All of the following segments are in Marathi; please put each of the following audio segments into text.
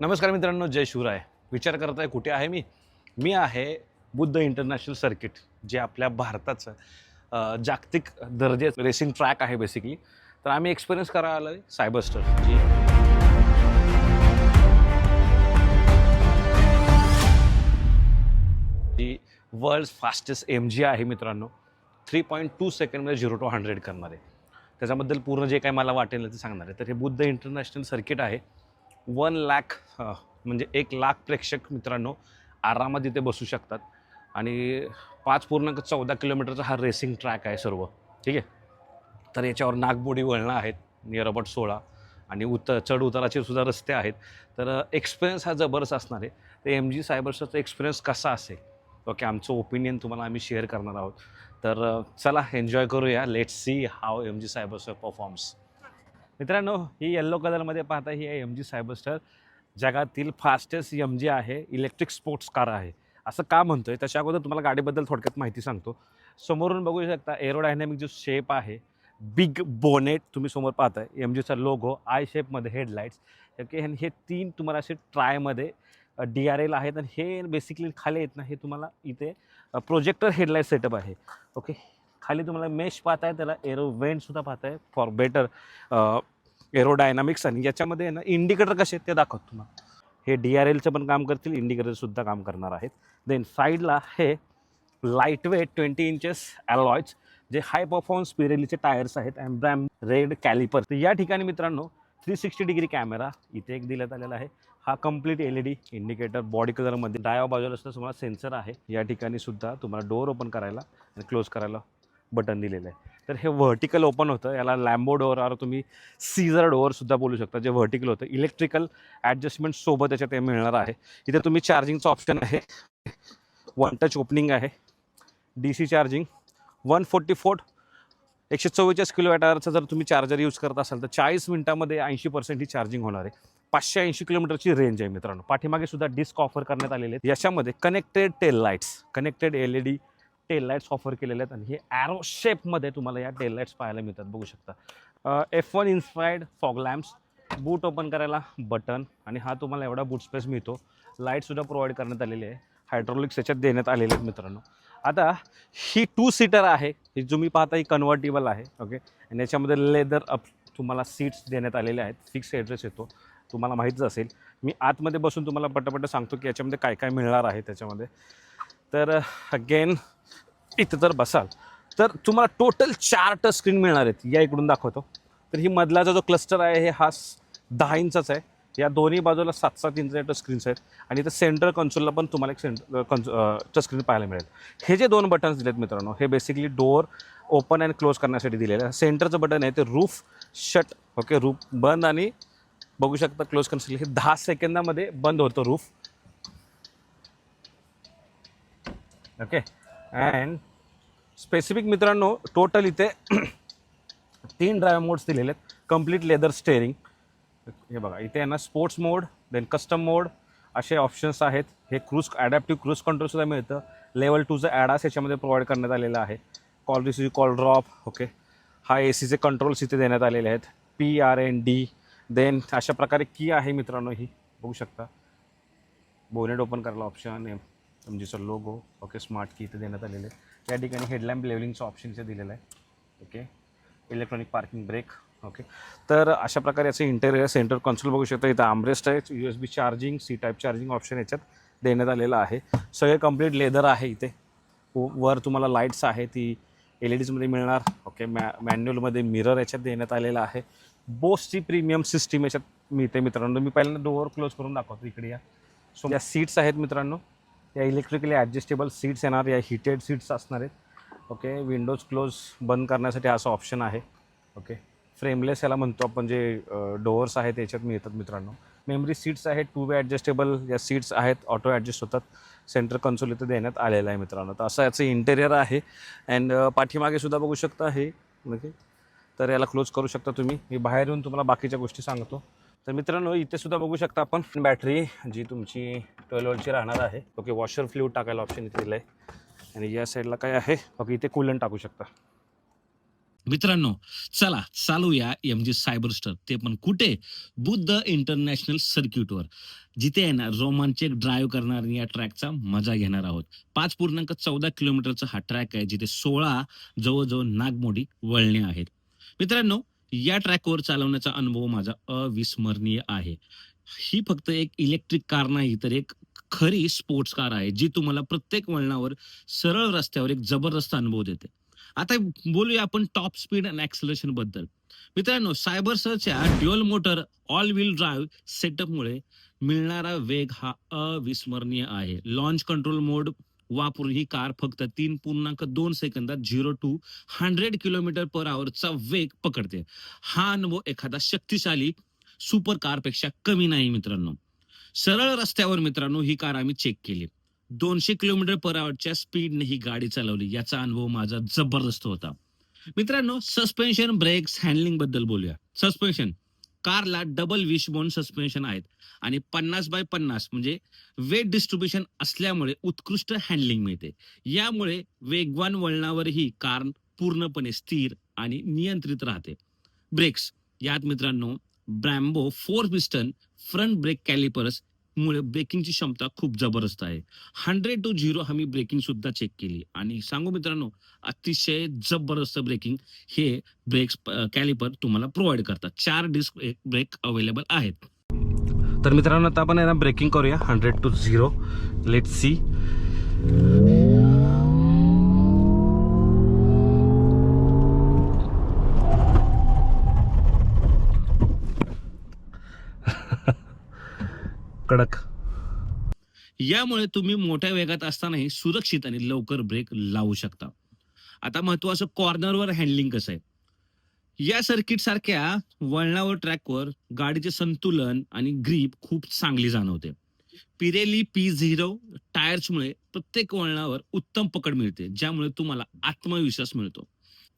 नमस्कार मित्रांनो जय शिवराय. विचार करताय कुठे आहे मी? मी आहे बुद्ध इंटरनॅशनल सर्किट जे आपल्या भारताचं जागतिक दर्जाचं रेसिंग ट्रॅक आहे बेसिकली तर आम्ही एक्सपिरियन्स करायला आलो आहे सायबरस्टर जी जी वर्ल्ड फास्टेस्ट एम जी आहे मित्रांनो थ्री पॉईंट टू सेकंडमध्ये झिरो टू हंड्रेड करणार. आहे त्याच्याबद्दल पूर्ण जे काही मला वाटेल ते सांगणार आहे. तर हे बुद्ध इंटरनॅशनल सर्किट आहे. वन लॅक म्हणजे एक लाख प्रेक्षक मित्रांनो आरामात इथे बसू शकतात. आणि पाच पूर्णांक चौदा किलोमीटरचा हा रेसिंग ट्रॅक आहे सर्व. ठीक आहे? तर याच्यावर नागबोडी वळणं आहेत नियर अबाउट सोळा. आणि उत चढ उताराचे सुद्धा रस्ते आहेत. तर एक्सपिरियन्स हा जबरदस्त असणार आहे. तर एम जी सायबर्सचा एक्सपिरियन्स कसा असेल? ओके आमचं ओपिनियन तुम्हाला आम्ही शेअर करणार आहोत. तर चला एन्जॉय करूया. Let's see how M G Cyber's performs मित्रांनो ही येल्लो कलरमध्ये पाहता ही आहे एम जी सायबरस्टर जगातील फास्टेस्ट एम जी आहे इलेक्ट्रिक स्पोर्ट्स कार आहे. असं का म्हणतोय? त्याच्या अगोदर तुम्हाला गाडीबद्दल थोडक्यात माहिती सांगतो. समोरून बघू शकता एरोडायनॅमिक जो शेप आहे बिग बोनेट तुम्ही समोर पाहताय. एम जीचा लोगो आय शेपमध्ये हेडलाईट्स ओके आणि हे तीन तुम्हाला असे ट्रायमध्ये डी आर एल आहेत. आणि हे बेसिकली खाली येत ना हे तुम्हाला इथे प्रोजेक्टर हेडलाईट सेटअप आहे. ओके खाली तुम्हाला मेश पाहताय त्याला एरो वेंटसुद्धा पाहताय फॉर बेटर एरोडायनामिक्स आणि याच्यामध्ये ना इंडिकेटर कसे आहेत ते दाखवतो तुम्हाला. हे डी आर एलचं पण काम करतील इंडिकेटरसुद्धा काम करणार आहेत. देन साईडला हे light weight twenty inches alloys जे हाय परफॉर्मन्स पिरेलीचे टायर्स आहेत ॲम्ब्रॅम रेड कॅलिपर तर या ठिकाणी मित्रांनो थ्री सिक्स्टी डिग्री कॅमेरा इथे एक दिल्यात आलेला आहे. हा complete L E D indicator body कलरमध्ये डाव्या बाजूला सुद्धा तुम्हाला सेन्सर आहे. या ठिकाणी सुद्धा तुम्हाला डोअर ओपन करायला आणि क्लोज करायला बटन दिलेलं आहे. तर हे व्हर्टिकल ओपन होतं. याला लॅम्बो डोअर और तुम्ही सीझर डोअरसुद्धा बोलू शकता जे व्हर्टिकल होतं. इलेक्ट्रिकल ॲडजस्टमेंटसोबत याच्यात हे मिळणार आहे. इथे तुम्ही चार्जिंगचं ऑप्शन आहे. वन टच ओपनिंग आहे. D C charging one forty four एकशे चव्वेचाळीस किलो वॅटावरचा जर तुम्ही चार्जर यूज करत असाल तर चाळीस मिनिटामध्ये ऐंशी पर्सेंट ही चार्जिंग होणार आहे. पाचशे ऐंशी किलोमीटरची रेंज आहे मित्रांनो. पाठीमागे सुद्धा डिस्क ऑफर करण्यात आलेले आहेत. याच्यामध्ये connected tail lights connected L E D tail lights offer केलेले आहेत आणि हे ॲरो शेपमध्ये तुम्हाला या टेल लाईट्स पाहायला मिळतात. बघू शकता. F one inspired fog lamps boot open करायला बटन आणि हा तुम्हाला एवढा बूट स्पेस मिळतो. लाईटसुद्धा प्रोव्हाइड करण्यात आलेली आहे. हायड्रॉलिक्स याच्यात देण्यात आलेले आहेत मित्रांनो. आता ही टू सीटर आहे. ही तुम्ही पाहता ही कन्व्हर्टेबल आहे. ओके आणि याच्यामध्ये लेदर अप तुम्हाला सीट्स देण्यात आलेले आहेत. फिक्स ॲड्रेस येतो. तुम्हाला माहीतच असेल. मी आतमध्ये बसून तुम्हाला पटापट सांगतो की याच्यामध्ये काय काय मिळणार आहे त्याच्यामध्ये. तर अगेन इथं जर बसाल तर तुम्हाला टोटल चार टच स्क्रीन मिळणार आहेत. या इकडून दाखवतो. तर ही मधलाचा जो क्लस्टर आहे हे हा दहा इंचाचा आहे. या दोन्ही बाजूला सात सात इंच टच स्क्रीन्स आहेत. आणि इथं सेंट्रल कन्सोलला पण तुम्हाला एक सेंटर कन्स टच स्क्रीन पाहायला मिळेल. हे जे दोन बटन्स दिलेत मित्रांनो हे basically door open and close करण्यासाठी दिलेलं आहे सेंटरचं बटन आहे ते रूफ शट ओके रूफ बंद आणि बघू शकता क्लोज कन्सोल हे दहा सेकंदामध्ये बंद होतं रूफ ओके अँड स्पेसिफिक मित्रांनो टोटल इथे तीन ड्रायव्ह मोड्स दिलेले आहेत. कंप्लीट लेदर स्टेअरिंग हे बघा इथे आहे ना sports mode then custom mode असे ऑप्शन्स आहेत. हे क्रूज ॲडॅप्टिव्ह क्रूज कंट्रोलसुद्धा मिळतं. लेवल टूचं ॲडास याच्यामध्ये प्रोव्हाइड करण्यात आलेलं आहे. Call receive call drop okay हा ए सीचे कंट्रोल्स इथे देण्यात आलेले आहेत. P R N D then अशा प्रकारे की आहे मित्रांनो ही. बघू शकता. बोनेट ओपन करायला ऑप्शन एमजीचा लोगो ओके स्मार्ट की इथे देण्यात आलेले. आहे या ठिकाणी हेडलॅम्प लेवलिंगचं ऑप्शन इथे दिलेलं आहे. Okay electronic parking brake okay तर अशा प्रकारे याचं इंटेरियर सेंटर कन्सोल बघू शकता. इथं आमरेस्ट आहे. U S B charging C type charging option याच्यात देण्यात आलेलं आहे. सगळे कंप्लीट लेदर आहे इथे. वर तुम्हाला लाईट्स आहे. ती एल ई डीजमध्ये मिळणार. ओके मॅ मॅन्युअलमध्ये मिरर याच्यात देण्यात आलेला आहे. बोसची प्रीमियम सिस्टीम याच्यात मिळते मित्रांनो. मी पहिल्यांदा डोअर क्लोज करून दाखवतो. इकडे या. सो या सीट्स आहेत मित्रांनो. या इलेक्ट्रिकली ॲडजस्टेबल सीट्स येणार या हिटेड सीट्स असणार आहेत. ओके विंडोज क्लोज बंद करण्यासाठी असं ऑप्शन आहे. ओके फ्रेमलेस याला म्हणतो आपण जे डोअर्स आहेत त्याच्यात मिळतात मित्रांनो. मेमरी सीट्स आहेत टू वे ॲडजस्टेबल या सीट्स आहेत ऑटो ॲडजस्ट होतात. सेंटर कन्सोल इथे देण्यात आलेलं आहे मित्रांनो. तर असं याचं इंटेरियर आहे. अँड पाठीमागे सुद्धा बघू शकता हे. ओके तर याला क्लोज करू शकता तुम्ही. मी बाहेर येऊन तुम्हाला बाकीच्या गोष्टी सांगतो. तर मित्रांनो इथे सुद्धा बघू शकता आपण बॅटरी जी तुमची ट्वेल्व वोल्टची राहणार आहे. ओके वॉशर फ्ल्यूड टाकायला ऑप्शन इथे दिलं आहे आणि या साईडला काय आहे? ओके इथे कूलन टाकू शकता. मित्रांनो चला चालूया एम जी सायबरस्टर ते पण कुठे? बुद्ध इंटरनॅशनल सर्क्यूटवर जिथे आहे ना रोमांचक ड्राईव्ह करणार या ट्रॅकचा मजा घेणार आहोत. पाच पूर्णांक चौदा किलोमीटरचा हा ट्रॅक आहे जिथे सोळा जवळजवळ नागमोडी वळणे आहेत. मित्रांनो या ट्रॅकवर चालवण्याचा अनुभव माझा अविस्मरणीय आहे. ही फक्त एक इलेक्ट्रिक कार नाही तर एक खरी स्पोर्ट्स कार आहे जी तुम्हाला प्रत्येक वळणावर सरळ रस्त्यावर एक जबरदस्त अनुभव देते. आता बोलूया आपण टॉप स्पीड अँड ऍक्सलरेशनबद्दल. मित्रांनो cyber सरच्या dual motor all wheel drive सेटअपमुळे मिळणारा वेग हा अविस्मरणीय आहे. लॉन्च कंट्रोल मोड वापरून ही कार फक्त तीन पूर्णांक दोन सेकंदात zero to hundred kilometre per आवरचा वेग पकडते. हा अनुभव एखादा शक्तिशाली सुपर कारपेक्षा कमी नाही मित्रांनो. सरळ रस्त्यावर मित्रांनो ही कार आम्ही चेक केली. दोनशे किलोमीटर पर आवरच्या स्पीडने ही गाडी चालवली. याचा अनुभव माझा जबरदस्त होता. मित्रांनो सस्पेन्शन ब्रेक्स हँडलिंगबद्दल बोलूया. सस्पेन्शन कारला डबल विशबोन सस्पेन्शन आहेत. आणि पन्नास बाय पन्नास म्हणजे वेट डिस्ट्रीब्युशन असल्यामुळे उत्कृष्ट हँडलिंग मिळते. यामुळे वेगवान वळणावरही कार पूर्णपणे स्थिर आणि नियंत्रित राहते. ब्रेक्स यात मित्रांनो Brembo four piston front brake calipers मुळे ब्रेकिंगची क्षमता खूप जबरदस्त आहे. हंड्रेड टू झिरो आम्ही ब्रेकिंग सुद्धा चेक केली. आणि सांगू मित्रांनो अतिशय जबरदस्त ब्रेकिंग हे ब्रेक्स कॅलिपर तुम्हाला प्रोव्हाइड करतात. चार डिस्क ब्रेक अवेलेबल आहेत. तर मित्रांनो आता आपण आहे ना ब्रेकिंग करूया. Hundred to zero let's see कडक. यामुळे तुम्ही मोठ्या वेगात असतानाही सुरक्षित आणि लवकर ब्रेक लावू शकता. आता महत्वाचं कॉर्नरवर हँडलिंग कसं आहे? या सर्किट सारख्या वळणावर ट्रॅकवर गाडीचे संतुलन आणि ग्रीप खूप चांगली जाणवते. पिरेली पी झिरो टायर्समुळे प्रत्येक वळणावर उत्तम पकड मिळते ज्यामुळे तुम्हाला आत्मविश्वास मिळतो.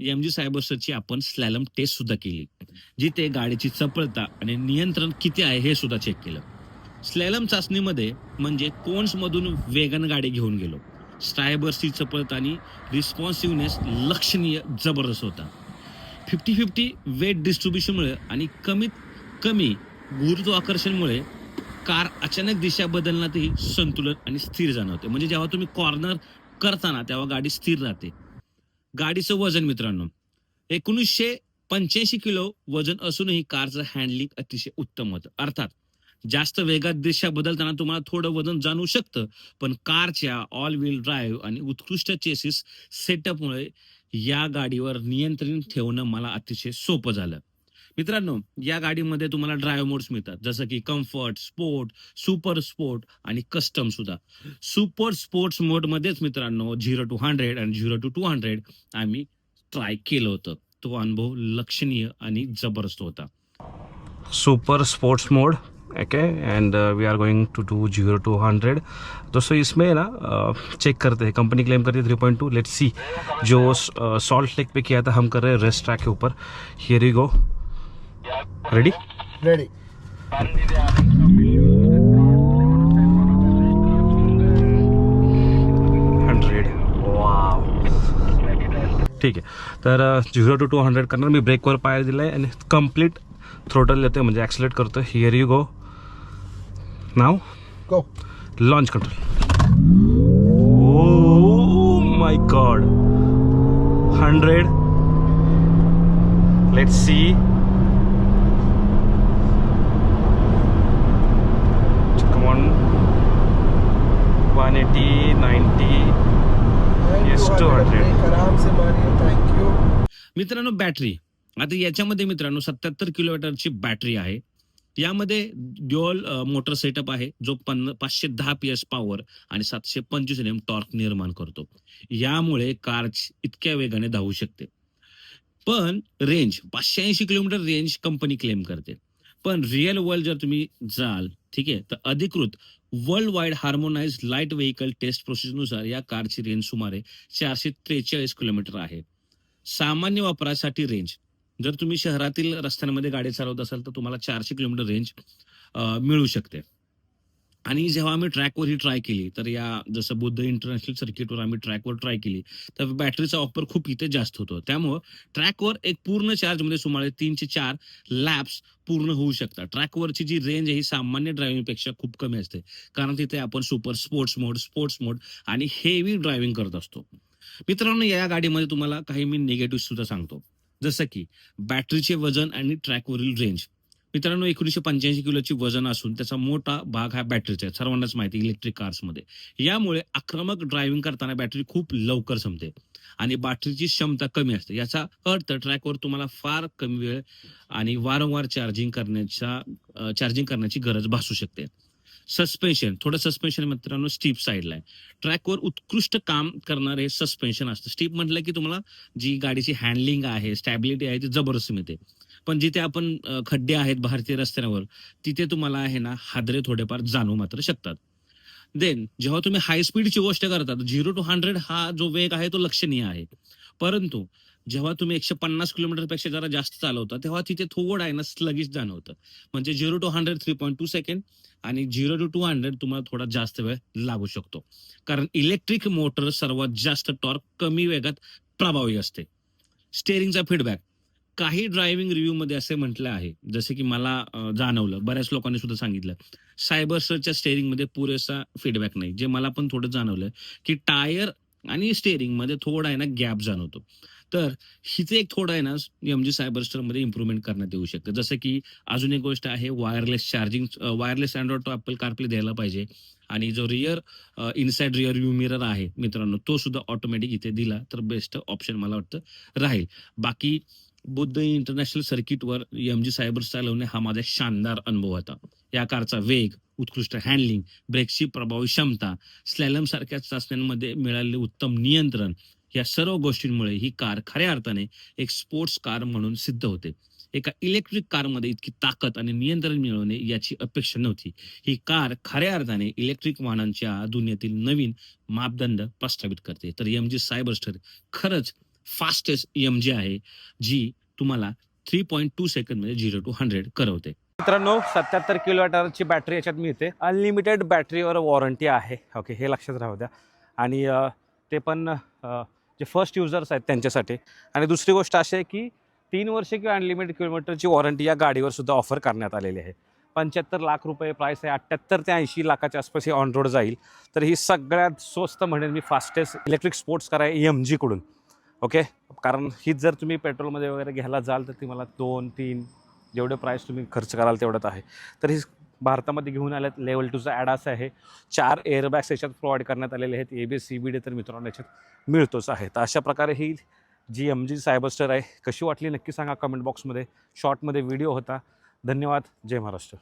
एम जी सायबर्सची आपण स्लॅलम टेस्ट सुद्धा केली जिथे गाडीची चपळता आणि नियंत्रण किती आहे हे सुद्धा चेक केलं. स्लॅलम चाचणीमध्ये म्हणजे कोन्समधून वेगन गाडी घेऊन गेलो. स्ट्रायबर्सची चपळता आणि रिस्पॉन्सिव्हनेस लक्षणीय जबरदस्त होता. फिफ्टी फिफ्टी वेट डिस्ट्रीब्युशनमुळे आणि कमीत कमी गुरुत्वाकर्षणमुळे कार अचानक दिशा बदलण्यातही संतुलन आणि स्थिर जाणवते. म्हणजे जेव्हा तुम्ही कॉर्नर करताना तेव्हा गाडी स्थिर राहते. गाडीचं वजन मित्रांनो एकोणीसशे पंच्याऐंशी किलो वजन असूनही कारचं हँडलिंग अतिशय उत्तम होतं. अर्थात जास्त वेगात दिशा बदलताना तुम्हाला थोडं वजन जाणवू शकतं. पण कारच्या ऑल व्हील ड्राईव्ह आणि उत्कृष्ट चेसिस सेटअपमुळे या गाडीवर नियंत्रण ठेवणं मला अतिशय सोपं झालं. मित्रांनो या गाडीमध्ये तुम्हाला ड्रायव्ह मोड्स मिळतात. जसं की कम्फर्ट स्पोर्ट सुपर स्पोर्ट आणि कस्टम सुद्धा. सुपर स्पोर्ट्स मोडमध्येच मित्रांनो झिरो टू हंड्रेड आणि झिरो टू टू हंड्रेड आम्ही ट्राय केलं होतं. तो अनुभव लक्षणीय आणि जबरदस्त होता. Super sports mode okay and we are going to do zero to hundred दोस्तों इसमें ना चेक करते हैं कंपनी क्लेम करती है three point two let's see जो सॉल्ट लेक पे किया था हम कर रहे हैं रेस्ट ट्रैक के ऊपर. Here you go ready ready ठीक आहे तर झिरो टू टू हंड्रेड करणार मी ब्रेकवर पाय दिला आहे आणि कंप्लीट थ्रोटल देतोय म्हणजे ॲक्सिलेट करतो here you go now go launch control my god hundred let's see come on one eighty ninety Yes, 200. आराम से मारिए. थैंक यू मित्रांनो बॅटरी आता याच्यामध्ये मित्रांनो सत्याहत्तर किलोमीटरची बॅटरी आहे. यामध्ये ड्युअल मोटर सेटअप आहे जो पन्न पाचशे दहा पी एस पॉवर आणि सातशे पंचवीस एम टॉर्क निर्माण करतो. यामुळे कार इतक्या वेगाने धावू शकते. पण रेंज पाचशे ऐंशी किलोमीटर रेंज कंपनी क्लेम करते. पण रिअल वर्ल्ड जर तुम्ही जाल ठीक आहे तर अधिकृत worldwide harmonise light vehicle test प्रोसेसनुसार या कारची रेंज सुमारे चारशे त्रेचाळीस किलोमीटर आहे. सामान्य वापरासाठी रेंज जर तुम्ही शहरातील रस्त्यांमध्ये गाडी चालवत असाल तर तुम्हाला चारशे किलोमीटर रेंज मिळू शकते. आणि जेव्हा आम्ही ट्रॅकवर ही ट्राय केली तर या जसं बुद्ध इंटरनॅशनल सर्किटवर आम्ही ट्रॅकवर ट्राय केली तर बॅटरीचा वापर खूप इथे जास्त होतो. त्यामुळं ट्रॅकवर एक पूर्ण चार्जमध्ये सुमारे तीन ते चार लॅब्स पूर्ण होऊ शकतात. ट्रॅकवरची जी रेंज आहे ही सामान्य ड्रायव्हिंगपेक्षा खूप कमी असते. कारण तिथे आपण super sports mode sports mode आणि हेवी ड्रायव्हिंग करत असतो. मित्रांनो या गाडीमध्ये तुम्हाला काही मी निगेटिव्ह सुद्धा सांगतो. जसं की बॅटरीचे वजन आणि ट्रॅकवरील रेंज. मित्रांनो एकोणीशे पंच्याऐंशी किलोची वजन असून त्याचा मोठा भाग हा बॅटरीचा आहे. सर्वांनाच माहिती इलेक्ट्रिक कार्समध्ये. यामुळे आक्रमक ड्रायव्हिंग करताना बॅटरी खूप लवकर संपते आणि बॅटरीची क्षमता कमी असते. याचा अर्थ ट्रॅकवर तुम्हाला फार कमी वेळ आणि वारंवार चार्जिंग करण्याच्या चार्जिंग करण्याची गरज भासू शकते. सस्पेन्शन थोडं सस्पेन्शन मित्रांनो स्टीप साईडला आहे. ट्रॅकवर उत्कृष्ट काम करणारे हे सस्पेन्शन असतं. स्टीप म्हटलं की तुम्हाला जी गाडीची हँडलिंग आहे स्टॅबिलिटी आहे ती जबरदस्त मिळते पण जिथे आपण खड्डे आहेत भारतीय रस्त्यांवर तिथे तुम्हाला आहे ना हादरे थोडेफार जाणू मात्र शकतात. देन जेव्हा तुम्ही हाय स्पीडची गोष्ट करता झिरो टू हंड्रेड हा जो वेग आहे तो लक्षणीय आहे. परंतु जेव्हा तुम्ही एकशे पन्नास किलोमीटरपेक्षा जरा जास्त चालवता तेव्हा तिथे थोडं आहे ना लगेच जाणवतं. म्हणजे zero to hundred three point two second आणि झिरो टू टू हंड्रेड तुम्हाला थोडा जास्त वेळ लागू शकतो. कारण इलेक्ट्रिक मोटर सर्वात जास्त टॉर्क कमी वेगात प्रभावी असते. स्टेअरिंगचा फीडबॅक काही ड्रायव्हिंग रिव्ह्यू मध्ये असे म्हटलं आहे जसे की मला जाणवलं बऱ्याच लोकांनी सुद्धा सांगितलं सायबरसरच्या स्टेअरिंगमध्ये पुरेसा फीडबॅक नाही. जे मला पण थोडं जाणवलं की टायर आणि स्टेअरिंगमध्ये थोडा आहे ना गॅप जाणवतो. तर हिचे एक थोडं आहे ना एम जी म्हणजे सायबरस्टरमध्ये इम्प्रुव्हमेंट करण्यात येऊ शकतं. जसं की अजून एक गोष्ट आहे वायरलेस चार्जिंग वायरलेस अँड्रॉइड तो ॲपल कारप्ले द्यायला पाहिजे. आणि जो rear inside rear view mirror आहे मित्रांनो तो सुद्धा ऑटोमॅटिक इथे दिला तर बेस्ट ऑप्शन मला वाटतं राहील. बाकी बुद्ध इंटरनॅशनल सर्किटवर एम जी सायबर चालवणे हा माझा शानदार अनुभव होता. या कारचा वेग उत्कृष्ट हँडलिंग ब्रेकची प्रभावी क्षमता स्लॅलम सारख्या चाचण्यांमध्ये मिळालेले उत्तम नियंत्रण या सर्व गोष्टींमुळे ही कार खऱ्या अर्थाने एक स्पोर्ट्स कार म्हणून सिद्ध होते. एका इलेक्ट्रिक कारमध्ये इतकी ताकद आणि नियंत्रण मिळवणे याची अपेक्षा नव्हती. ही कार खऱ्या अर्थाने इलेक्ट्रिक वाहनांच्या दुनियेतील नवीन मापदंड प्रस्थापित करते. तर एम जी सायबरस्टर खरंच फास्टेस्ट एम जी आहे जी तुम्हाला थ्री पॉईंट टू सेकंडमध्ये झिरो टू हंड्रेड करवते. मित्रांनो सत्याहत्तर किलोमीटरची बॅटरी याच्यात मिळते. अनलिमिटेड बॅटरीवर वॉरंटी आहे. ओके हे लक्षात राहू द्या. आणि ते पण जे फर्स्ट युजर्स आहेत त्यांच्यासाठी. आणि दुसरी गोष्ट अशी आहे की तीन वर्ष किंवा अनलिमिटेड किलोमीटरची वॉरंटी या गाडीवर सुद्धा ऑफर करण्यात आलेली आहे. पंच्याहत्तर लाख रुपये प्राईस आहे अठ्ठ्याहत्तर ते ऐंशी लाखाच्या आसपास ही ऑन रोड जाईल. तर ही सगळ्यात स्वस्त म्हणेन मी फास्टेस्ट इलेक्ट्रिक स्पोर्ट्स कार आहे एम जीकडून ओके कारण हीच जर तुम्ही पेट्रोलमध्ये वगैरे घ्यायला जाल तर ती मला दोन तीन जेवढे प्राईस तुम्ही खर्च कराल तेवढंच आहे. तर ही भारतामध्ये घेऊन आल्यात. लेवल टूचा ॲडास आहे. चार एअरबॅग्स याच्यात प्रोव्हाइड करण्यात आलेले आहेत. A B C B D तर मित्रांनो याच्यात मिळतोच आहे. तर अशा प्रकारे ही जी एम जी सायबरस्टर आहे कशी वाटली नक्की सांगा कमेंट बॉक्समध्ये शॉर्टमध्ये व्हिडिओ होता. धन्यवाद. जय महाराष्ट्र.